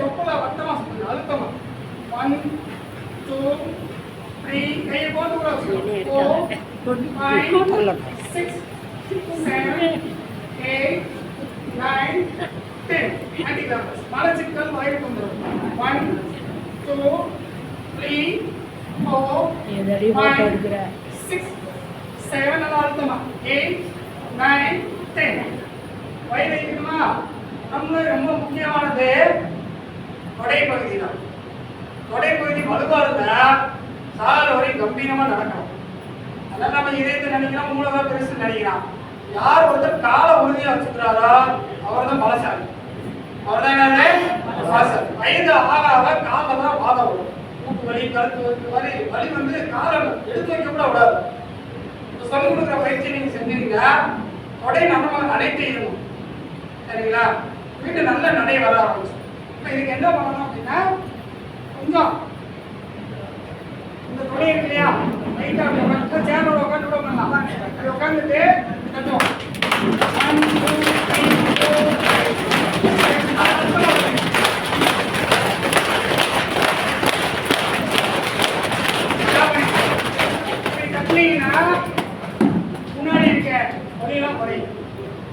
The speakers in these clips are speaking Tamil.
தொப்புல வட்டமா சுத்தணும், அழுத்தமா. One, two, three. கையை போட்டு கூட வச்சுக்கணும். Four, five, six, seven, eight, nine, ten. மலச்சிக்கல் வயிறுக்கு வந்துரும். One, two, three, four, எதடி சிக்ஸ் செவன் எல்லாம் அழுத்தமா எயிட் நைன் டென் வயிறு ரொம்ப முக்கியமானது தொடை பகுதி தான் தொடைப்பகுதி பகுதி வலுவா இருந்தா சால வரை கம்பீரமா நடக்கும் அதனால நம்ம இதயத்தை நினைக்கிறோம் மூலவர் பெருசு நினைக்கிறான் யார் ஒருத்தர் காலை உறுதியா வச்சுக்கிறாரோ அவர் தான் பலசாலி. அவர் தான் என்னது? பலசாலி. வயது ஆக ஆக காலில் தான் வாதம் வரும். மூட்டு வலி கழுத்து வலி வலி வலி வந்து காலை எடுத்து வைக்க கூட விடாது. சொல்லி கொடுக்குற பயிற்சி நீங்க செஞ்சீங்க தொடை நம்ம நடைத்து இருக்கும் சரிங்களா? வீட்டு நல்ல நடை வர ஆரம்பிச்சு இப்போ இதுக்கு என்ன பண்ணணும் அப்படின்னா இந்த. துணி இருக்கு இல்லையா? லைட்டா உட்காந்து சேரோட உட்காந்து கூட பண்ணலாம் உட்காந்துட்டு கொஞ்சம் One, two, முன்னாடி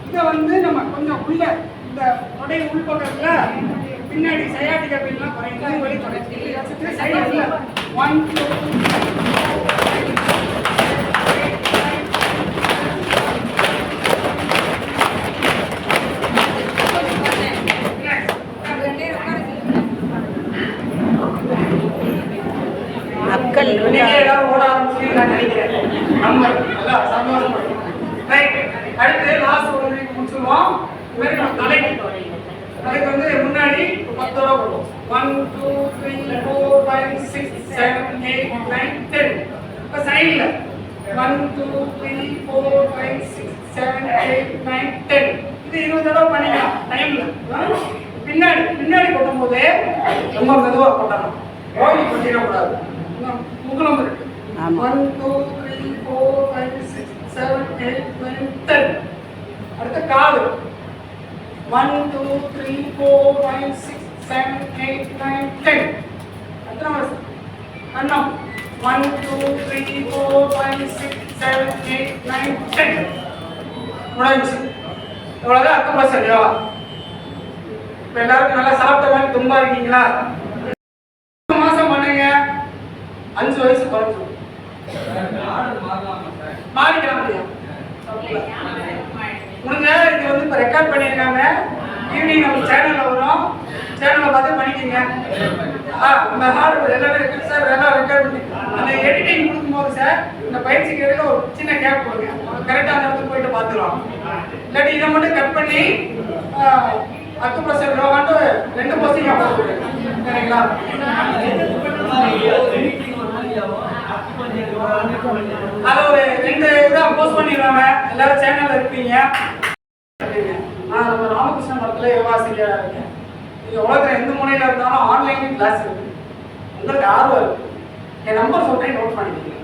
இதை வந்து நம்ம கொஞ்சம் உள்ள இந்த தொடை உள்பக்கத்தில் பின்னாடி சயாட்டிக் அப்படின்லாம் குறையும். வலி குறையும் சைடில் ஒன் டூ. அடுத்து last ஒரு நம்ம தலைக்கு தலைக்கு வந்து முன்னாடி பத்து தடவை போடுவோம். One, two, three, four, five, six, seven, eight, nine, ten. இப்ப side ல one, two, three, four, five, six, seven, eight, nine, ten. இது இருபது தடவை பண்ணிக்கலாம். டைம்ல பின்னாடி பின்னாடி கொட்டும் போதே ரொம்ப மெதுவா கொட்டணும். ஓடி கொட்டிடக்கூடாது. முகுலம் இருக்கு. One two three four five six seven eight nine ten அடுத்த காது. One two three four five six seven eight nine ten எத்தனை வருஷம் கண்ணம் one two three four five six seven eight nine ten முடிஞ்சு இவ்வளோதான் அக்கம் சரியா இப்போ எல்லாருக்கும் நல்லா சாப்பிட்ட மாதிரி தும்பா இருக்கீங்களா மாசம் பண்ணுங்க அஞ்சு வயசு குறைச்சு மாறிக்கலாம் முடியும் முடிஞ்ச இது வந்து இப்போ ரெக்கார்ட் பண்ணியிருக்காங்க. ஈவினிங் நம்ம சேனலில் வரும். சேனலில் பார்த்து பண்ணிக்கிங்க. ஆ இந்த ஹார்ட் எல்லாமே இருக்குது சார் எல்லாம் ரெக்கார்ட் பண்ணி அந்த எடிட்டிங் கொடுக்கும்போது சார் இந்த பயிற்சி இடையில ஒரு சின்ன கேப் கொடுங்க. கரெக்டாக அந்த இடத்துக்கு போயிட்டு பார்த்துருவோம் இல்லாட்டி இதை மட்டும் கட் பண்ணி அக்குப்ரஷர் யோகான்ட்டு ரெண்டு போஸ்டிங் போட்டு சரிங்களா? அது ஒரு ரெண்டு இதாக போஸ்ட் பண்ணிடுவாங்க எல்லாரும் சேனல்ல இருப்பீங்க. ஆசிரியராக இருக்கேன். நீங்கள் உலகத்தில் எந்த மூலையில் இருந்தாலும் ஆன்லைன் கிளாஸ் இருக்கு. உங்களுக்கு ஆர்வம் இருக்கு. என் நம்பர் சொல்கிறேன் நோட் பண்ணிக்கோங்க.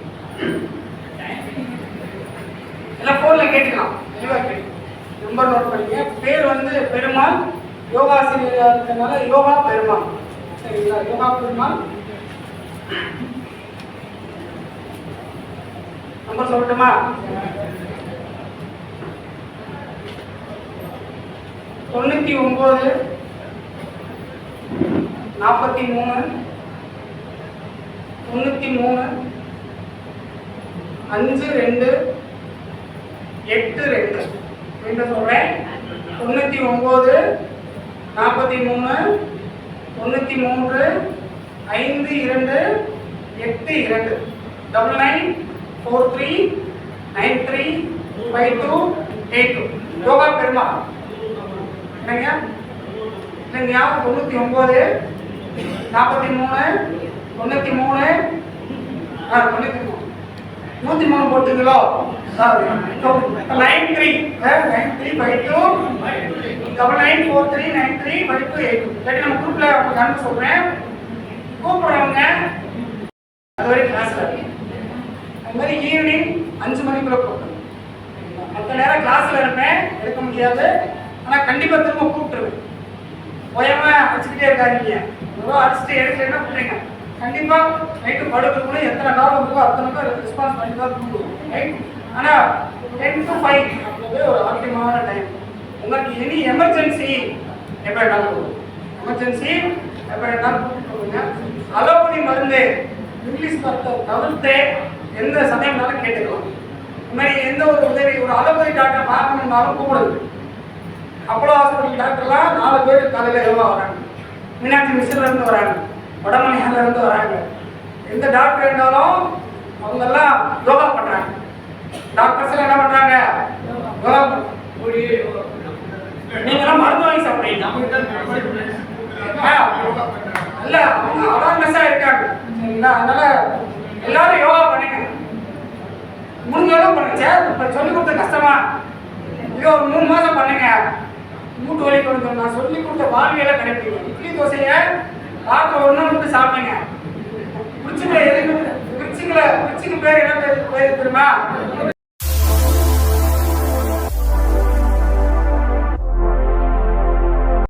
எல்லாம் ஃபோனில் கேட்டுக்கலாம். தெளிவாக கேட்டுக்கலாம். நம்பர் நோட் பண்ணிக்க பேர் வந்து பெருமாள். யோகாசிரியராக இருக்கிறதுனால யோகா பெருமாள். சரிங்களா? யோகா பெருமாள். நம்பர் சொல்லட்டுமா? தொண்ணூத்தி ஒன்பது நாற்பத்தி மூணு தொண்ணூத்தி மூணு அஞ்சு ரெண்டு எட்டு ரெண்டு. ரெண்டு சொல்றேன்? தொண்ணூத்தி ஒன்பது நாற்பத்தி மூணு தொண்ணூத்தி மூன்று ஐந்து இரண்டு எட்டு இரண்டு. Double nine four three nine three five two eight two yoga பெருமா இல்லைங்க ஞாபகம் தொண்ணூற்றி ஒம்பது நாற்பத்தி மூணு தொண்ணூத்தி மூணு. ஆ தொண்ணூத்தி மூணு நூத்தி மூணு போட்டுங்களோ nine three nine three by two double nine four three nine three by two eight two இல்லாட்டி நம்ம குரூப்ல உங்களுக்கு அனுப்ப சொல்றேன். கூப்பிடுறவங்க அது வரைக்கும் கிளாஸ்ல அது மாதிரி ஈவினிங் அஞ்சு மணிக்குள்ள போட்டு மற்ற நேரம் கிளாஸ்ல இருப்பேன். எடுக்க முடியாது. ஆனா கண்டிப்பா திரும்ப கூப்பிட்டுருவேன். ஓயாம அடிச்சுக்கிட்டே இருக்காதீங்க. ஏதோ அடிச்சுட்டு எடுக்கலைன்னா விட்டுருங்க கண்டிப்பா நைட்டு படுக்கிறதுக்குள்ள எத்தனை காலம் இருக்கோ அத்தனை பேர் ரெஸ்பான்ஸ் பண்ணி தான் தூங்குவோம். ரைட் ஆனா டென் டு ஃபைவ் அப்படின்றது ஒரு ஆரோக்கியமான டைம் உங்களுக்கு எனி எமர்ஜென்சி எப்போ வேணாலும் எமர்ஜென்சி எப்போ வேணாலும் கூப்பிட்டு அலோபதி மருந்து இங்கிலீஷ் மருத்துவம் தவிர்த்து எந்த சமயம்னாலும் கேட்டுக்கலாம். இந்த மாதிரி எந்த ஒரு உதவி ஒரு அலோபதி டாக்டர் பார்க்கணும்னாலும் கூப்பிடுது அப்போலோ ஹாஸ்பிட்டல் டாக்டர்லாம் நாலு பேர் காலையில் யோகா வராங்க. மீனாட்சி மிஷின்லேருந்து வராங்க. வடமணியாலேருந்து வராங்க. எந்த டாக்டர் இருந்தாலும் அவங்கெல்லாம் யோகா பண்ணுறாங்க டாக்டர்ஸெல்லாம் என்ன பண்ணுறாங்க யோகா நீங்களாம் மருந்து வாங்கி சாப்பிட்றீங்க. இல்ல அவங்க அவேர்னஸா இருக்காங்க. சரிங்களா? அதனால எல்லாரும் யோகா பண்ணுங்க. முடிஞ்ச அளவு பண்ணுங்க. சார் இப்ப சொல்லி கொடுத்த கஷ்டமா? இது ஒரு மூணு மாதம் பண்ணுங்க. மூட்டு வலி கொஞ்சம் நான் சொல்லி கொடுத்த வாழ்வியல கிடைப்பீங்க இட்லி தோசைய பார்க்க ஒரு நாள் மட்டும் சாப்பிடுங்க குச்சிக்கல எதுக்கு? குச்சிக்கல குச்சிக்கு பேர் என்ன பேர்? பேர் தெரியுமா?